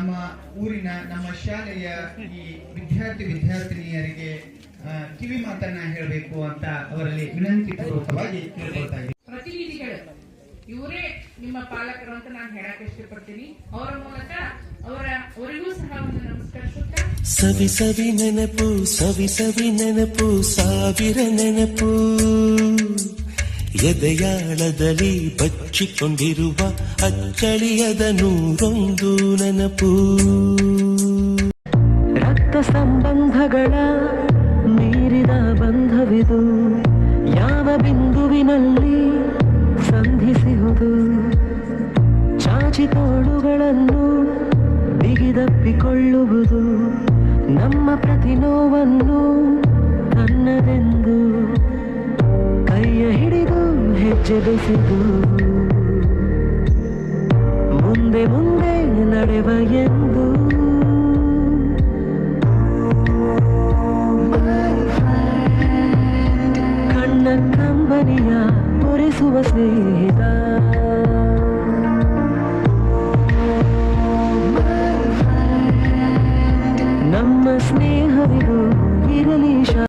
ನಮ್ಮ ಊರಿನ ನಮ್ಮ ಶಾಲೆಯ ಈ ವಿದ್ಯಾರ್ಥಿ ವಿದ್ಯಾರ್ಥಿನಿಯರಿಗೆ ಕಿವಿ ಮಾತನ್ನ ಹೇಳಬೇಕು ಅಂತ ಅವರಲ್ಲಿ ವಿನಂತಿ ಪೂರ್ವಕವಾಗಿ ಕೇಳ್ಕೊಳ್ತಾ ಇದ್ದೀನಿ. ಪ್ರತಿನಿಧಿಗಳು ಇವರೇ ನಿಮ್ಮ ಪಾಲಕರು ಅಂತ ನಾನು ಹೇಳಕ್ ಇಷ್ಟಪಡ್ತೀನಿ. ಅವರ ಮೂಲಕ ಅವರ ಅವರಿಗೂ ಸಹ ಒಂದು ನಮಸ್ಕರಿಸುತ್ತ ಸವಿ ಸವಿ ನೆನಪು ಸವಿ ಸವಿ ನೆನಪು ಸಾವಿರ ನೆನಪು. ಎದೆಯಾಳದಲ್ಲಿ ಬಚ್ಚಿಕೊಂಡಿರುವ ಅಚ್ಚಳಿಯದ ನೂರೊಂದು ನೆನಪು. ರಕ್ತ ಸಂಬಂಧಗಳ ಮೀರಿದ ಬಂಧವಿದು, ಯಾವ ಬಿಂದುವಿನಲ್ಲಿ ಸಂಧಿಸುವುದು ಚಾಚಿ ತೋಳುಗಳನ್ನು ಬಿಗಿದಪ್ಪಿಕೊಳ್ಳುವುದು ನಮ್ಮ ಪ್ರತಿ ನೋವನ್ನು ತನ್ನದೆಂದು. ಹೆಜ್ಜೆ ಬೆಸೆದು ಮುಂದೆ ಮುಂದೆ ನಡೆವ ಎಂದು. ಕಣ್ಣ ಕಂಬನಿಯ ಒರೆಸುವ ಸ್ನೇಹಿತ. ನಮ್ಮ ಸ್ನೇಹವಿದು ಇರಲಿ